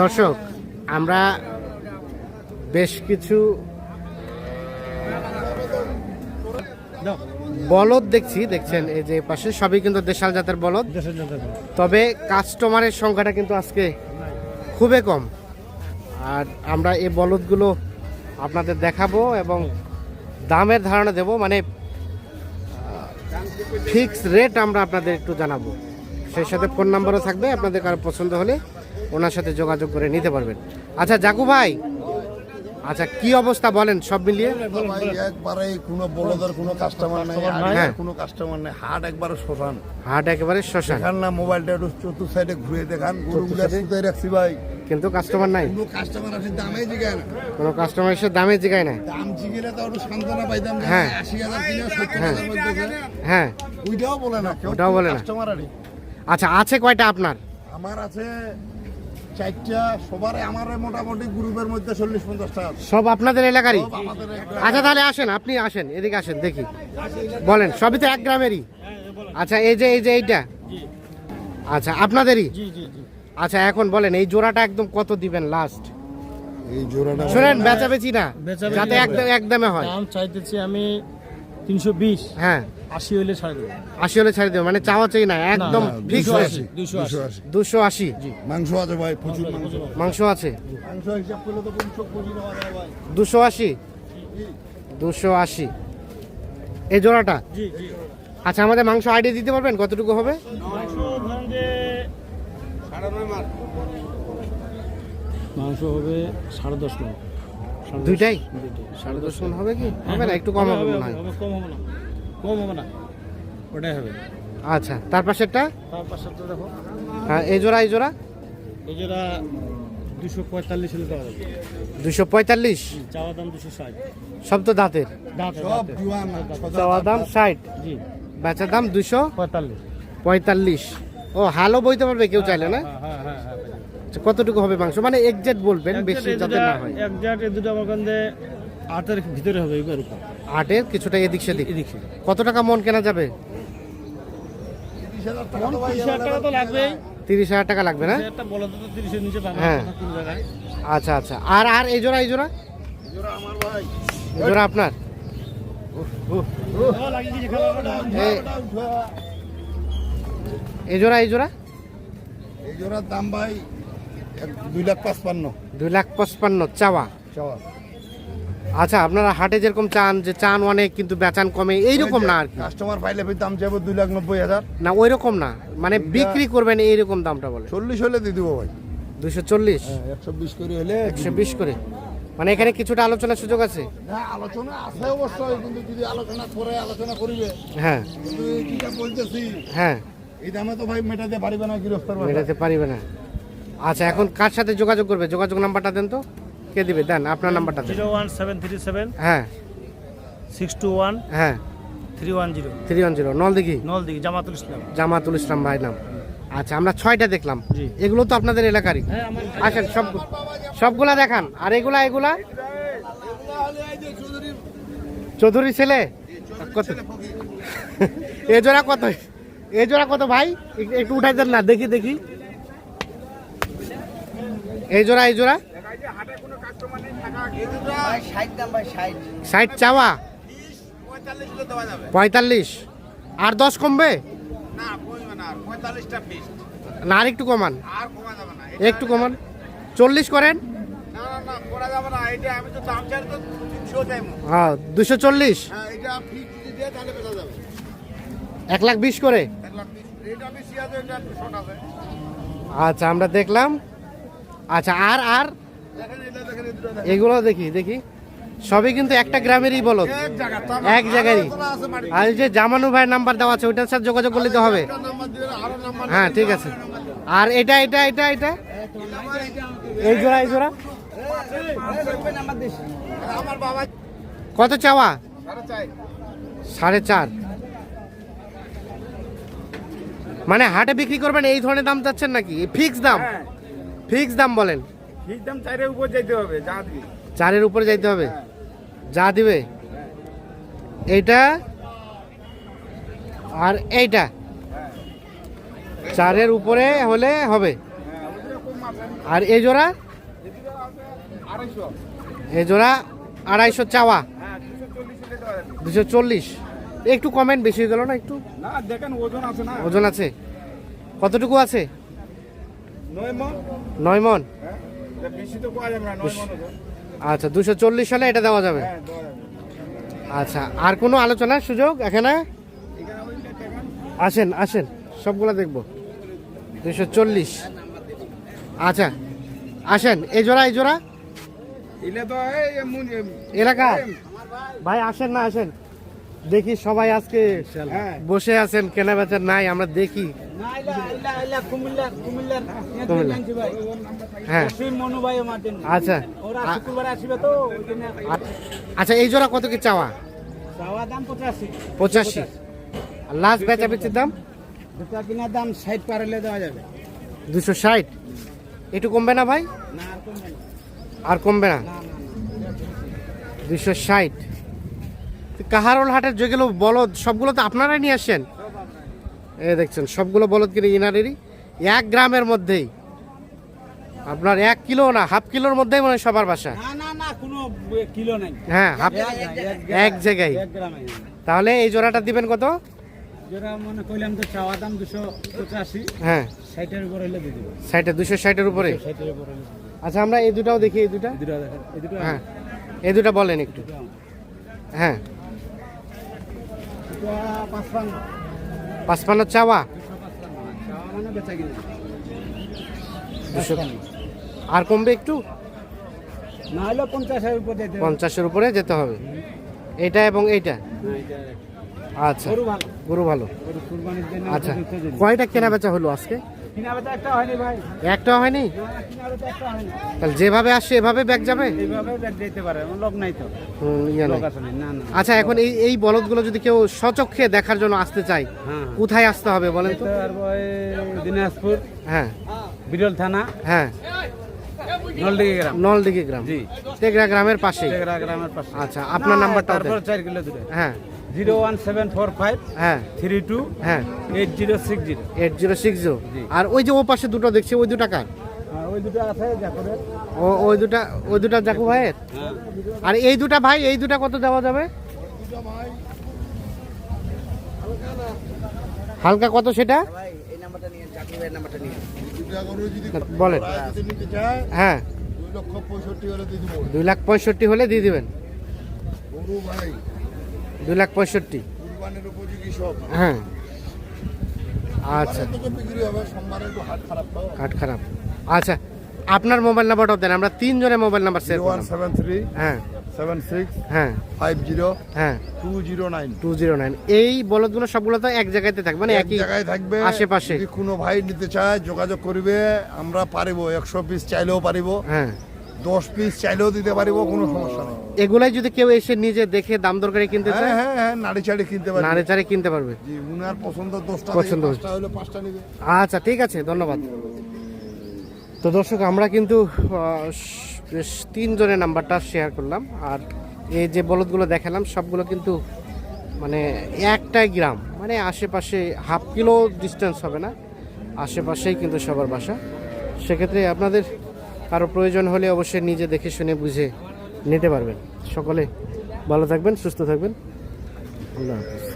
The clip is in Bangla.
দর্শক আমরা বেশ কিছু বলদ দেখছি দেখছেন এই যে পাশে সবই কিন্তু দেশাল জাতের বলদ। তবে কাস্টমারের সংখ্যাটা কিন্তু আজকে খুবই কম। আর আমরা এই বলদগুলো আপনাদের দেখাবো এবং দামের ধারণা দেব মানে ফিক্স রেট আমরা আপনাদের একটু জানাব। সেই সাথে ফোন নাম্বারও থাকবে আপনাদের কারও পছন্দ হলে ওনার সাথে যোগাযোগ করে নিতে পারবেন। আচ্ছা জাকু ভাই। আচ্ছা কি অবস্থা বলেন সব মিলিয়ে? একবারে কোনো বলদের কোনো কাস্টমার নাই হ্যাঁ। কোনো কাস্টমার নাই। হাট একবারে শোষণ হাট একেবারে শ্মশান। দেখান না মোবাইলটা একটু চতুর সাইডে ঘুরে দেখান। গরুগুলা সুতাই রাখছি ভাই। কিন্তু কাস্টমার নাই। কোনো কাস্টমার আছে দামে জিগায় না। কোনো কাস্টমার এসে দামে জিগায় না। দাম জিগিলে তো একটু সান্ত্বনা পাইতাম হ্যাঁ। আশি হাজার কিনে মধ্যে হ্যাঁ। ওইটাও বলে না কেউ ওটাও বলে না। কাস্টমার আরে। আচ্ছা আছে কয়টা আপনার? আমার আছে চারটা সবারে আমার মোটামুটি গ্রুপের মধ্যে চল্লিশ পঞ্চাশটা সব আপনাদের এলাকারই? আচ্ছা তাহলে আসেন আপনি আসেন এদিকে আসেন দেখি। বলেন সবই তো এক গ্রামেরই? আচ্ছা এই যে এই যে এইটা? আচ্ছা আপনাদেরই? আচ্ছা এখন বলেন এই জোড়াটা একদম কত দিবেন লাস্ট এই জোড়াটা শুনেন বেচাবেচি না যাতে একদম একদমে হয়। দাম চাইতেছি আমি তিনশো বিশ হ্যাঁ। আশি ছাড় দেবো আশি হলে ছেড়ে দেবো মানে চাওয়া চাই না একদম ফিক্স দুশো আশি দুশো মাংস আছে ভাই প্রচুর মাংস মাংস আছে। মাংস হিসাব করলে তো পঞ্চাশ কেজি নেওয়া যায় ভাই। দুশো আশি? দুশো আশি। এই জোড়াটা? জি জি। আচ্ছা আমাদের মাংস আইডিয়া দিতে পারবেন? কতটুকু হবে? মাংস হবে সাড়ে দশ দশ- দুইটাই। সাড়ে দশ মন হবে। কি? হবে না একটু কম হবে মনে হয়। কম হবে না। কম হবে না। ওটাই হবে। আচ্ছা তার পাশেরটা? তার পাশে তো দেখো। হ্যাঁ এই জোড়া এই জোড়া? এই যেটা দুশো পঁয়তাল্লিশ হলে দেওয়া যাবে। দুশো পঁয়তাল্লিশ? চাওয়া দাম দুশো ষাট। সব তো দাঁতের? দাঁত সব চাওয়া দাম ষাট? জি। বেচার দাম দুশো পঁয়তাল্লিশ। পঁয়তাল্লিশ। ও হালও বইতে পারবে কেউ চাইলে না? হ্যাঁ হ্যাঁ হ্যাঁ আচ্ছা, কতটুকু হবে মাংস? মানে এক্সাক্ট বলবেন বেশি যাতে না হয়। একজাক্ট এই দুটো আমার কাছে আটের ভিতরে হবে এবার উপর। আটের কিছুটা এদিক সেদিক। এদিক কত টাকা মন কেনা যাবে? তিরিশ হাজার টাকা লাগবে। না? হ্যাঁ। আচ্ছা আচ্ছা। আর আর এই জোড়া এই জোড়া? এই জোড়া আপনার? খেলা এই- এই জোড়া এই জোড়া? এই জোড়ার দাম ভাই দুই লাখ পাঁচপান্ন। দুই লাখ পঁচপান্ন চাওয়া? চাওয়া। আচ্ছা আপনারা হাটে যেরকম চান যে চান অনেক কিন্তু বেচান কমে এইরকম না আর কি? কাস্টমার পাইলে ফের দাম যাব দুই লাখ নব্বই হাজার। না ওই রকম না। মানে বিক্রি করবেন এইরকম দামটা বলে। চল্লিশ হলে দিয়ে দিব ভাই। দুশো চল্লিশ? একশো বিশ করে হলে একশো বিশ করে। মানে এখানে কিছুটা আলোচনার সুযোগ আছে? না আলোচনা আছে অবশ্যই কিন্তু যদি আলোচনা করে আলোচনা করিবে। হ্যাঁ। কিন্তু বলতেছি হ্যাঁ। এই দামে তো ভাই মেটাতে পারিবে না গৃহস্থর। মেটাতে পারিবে না আচ্ছা এখন কার সাথে যোগাযোগ করবে? যোগাযোগ নাম্বারটা দেন তো। কে দিবে? দেন আপনার নাম্বারটা zero one seven three seven হ্যাঁ। সিক্স টু ওয়ান হ্যাঁ। Three one zero. Three one zero Naldighi? Naldighi Jamatul Islam. Jamatul Islam ভাই নাম। আচ্ছা আমরা ছয়টা দেখলাম। এগুলো তো আপনাদের এলাকারই। হ্যাঁ আসেন সব সবগুলা দেখান। আর এগুলা এগুলা? চৌধুরী ছেলে? কত? এ জোড়া কত? এ জোড়া কত ভাই? এক- একটু উঠাই দেন না, দেখি দেখি। এই জোড়া এই জোড়া। ষাট চাওয়া? পঁয়তাল্লিশ। আর দশ কমবে? না, আর একটু কমান। একটু কমান। চল্লিশ করেন? হ্যাঁ দুশো চল্লিশ। এক লাখ বিশ করে। আচ্ছা আমরা দেখলাম। আচ্ছা আর আর? এগুলো দেখি দেখি। সবই কিন্তু একটা গ্রামেরই বলো এক জায়গারই। আর যে জামানু ভাইয়ের নাম্বার দেওয়া আছে ওইটার সাথে যোগাযোগ করলে তো হবে। হ্যাঁ ঠিক আছে। আর এটা এটা এটা এটা? এই জোড়া এই জোড়া? কত চাওয়া? সাড়ে চার। মানে হাটে বিক্রি করবেন এই ধরনের দাম চাচ্ছেন নাকি? ফিক্স দাম? ফিক্স দাম বলেন। ঠিক দাম চাইরের উপর যেতে হবে যা দিবি। চারের উপরে যাইতে হবে? যা দিবে? এইটা আর এইটা। চারের উপরে হলে হবে। আর এই জোড়া? এই জোড়া আড়াইশো চাওয়া। হ্যাঁ দুশো চল্লিশ। একটু কমেন্ট বেশি হয়ে গেল না একটু? না দেখেন ওজন আছে না। ওজন আছে। কতটুকু আছে? নয় মন। নয় মন? হ্যাঁ এটা বেশি তো পাওয়া যাবে না নয় মন আচ্ছা দুশো চল্লিশ হলে এটা দেওয়া যাবে। হ্যাঁ আচ্ছা আর কোনো আলোচনার সুযোগ এখানে? আসেন আসেন সবগুলো দেখব। দুশো চল্লিশ। আচ্ছা আসেন এই জোড়া এই জোড়া। এলাকা? ভাই আসেন না আসেন। দেখি সবাই আজকে হ্যাঁ বসে আছেন কেনা বেচা নাই আমরা দেখি। হ্যাঁ। আচ্ছা। আচ্ছা এই জোড়া কত কি চাওয়া? পঁচাশি। আর লাস্ট বেচা বেচির দাম? দুটা কিনার দাম ষাট। পারলে দেওয়া যাবে দুশো ষাট একটু কমবে না। ভাই আর কমবে না। দুশো ষাট। কাহারোল হাটের যেগুলো বলদ সবগুলো তো আপনারাই নিয়ে আসছেন এ দেখছেন সবগুলো বলদ কিনে ইনারেরই। এক গ্রামের মধ্যেই। আপনার এক কিলো না হাফ কিলোর মধ্যেই মনে হয় সবার বাসা। হ্যাঁ হাফ এক- জায়গায় তাহলে এই জোড়াটা দিবেন কত? মনে হ্যাঁ। ষাটে দুশো ষাটের উপরে। আচ্ছা আমরা এই দুটাও দেখি এই দুটা? হ্যাঁ এই দুটা বলেন একটু। হ্যাঁ। পাঁচপান্ন। চাওয়া? আর কমবে একটু? না পঞ্চাশের উপরে পঞ্চাশের উপরে যেতে হবে। এটা এবং এইটা? আচ্ছা। গরু ভালো। আচ্ছা। কয়টা কেনা বেচা হলো আজকে? একটা হয়নি তাহলে যেভাবে আসছে এভাবে ব্যাগ যাবে? আচ্ছা এখন এই এই বলদগুলো যদি কেউ সচক্ষে দেখার জন্য আসতে চায় হ্যাঁ। কোথায় আসতে হবে বলেন তো? দিনাজপুর হ্যাঁ। বিরল থানা। হ্যাঁ। নলদিঘি গ্রাম। নলদিঘি গ্রাম। জি। টেকরা গ্রামের পাশে। আচ্ছা আপনার নাম্বারটা তারপর চার কিলো দূরে হ্যাঁ। Zero one seven four five হ্যাঁ। থ্রি টু হ্যাঁ। Eight zero six zero. Eight zero six zero. আর ওই যে ও পাশে দুটো দেখছি ওই দুটা কার? ওই দুটো আছে জাকুরের ও ওই দুটা ওই দুটা জাকু ভাইয়ের? হ্যাঁ। আর এই দুটা ভাই এই দুটা কত দেওয়া যাবে? হালকা কত সেটা? বলেন। হ্যাঁ। দুই লাখ পঁয়ষট্টি হলে দিয়ে দিবেন। দুই লাখ পঁয়ষট্টি। কুরবানির উপযোগী সব হ্যাঁ। আচ্ছা। হাট খারাপ আচ্ছা আপনার মোবাইল নাম্বারটাও দেন আমরা তিনজনের mobile number save one seven three হ্যাঁ। সেভেন সিক্স হ্যাঁ। ফাইভ জিরো হ্যাঁ। Two zero nine. Two zero nine. এই বলদগুলো সবগুলো তো এক জায়গাতে থাকবে মানে একই জায়গায় থাকবে। আশেপাশে। কোনো ভাই নিতে চায় যোগাযোগ করবে আমরা পারিব একশো পিস চাইলেও পারিব। হ্যাঁ। দশ পিস চাইলেও দিতে পারিব কোনো সমস্যা নেই। এগুলাই যদি কেউ এসে নিজে দেখে দাম দর করে কিনতে হ্যাঁ চায়? হ্যাঁ হ্যাঁ নাড়ি চাড়ি কিনতে পারবে। নাড়ে চাড়ে কিনতে পারবে। জি উনার পছন্দ দশটা পছন্দ পছন্দ পাঁচটা হলে পাঁচটা নিবে। আচ্ছা ঠিক আছে ধন্যবাদ। তো দর্শক আমরা কিন্তু তিনজনের নাম্বারটা শেয়ার করলাম। আর এই যে বলদগুলো দেখালাম সবগুলো কিন্তু মানে একটাই গ্রাম। মানে আশেপাশে হাফ কিলো ডিস্টেন্স হবে না। আশেপাশেই কিন্তু সবার বাসা। সেক্ষেত্রে আপনাদের কারও প্রয়োজন হলে অবশ্যই নিজে দেখে শুনে বুঝে নিতে পারবেন। সকলে ভালো থাকবেন, সুস্থ থাকবেন। আল্লাহ হাফিজ।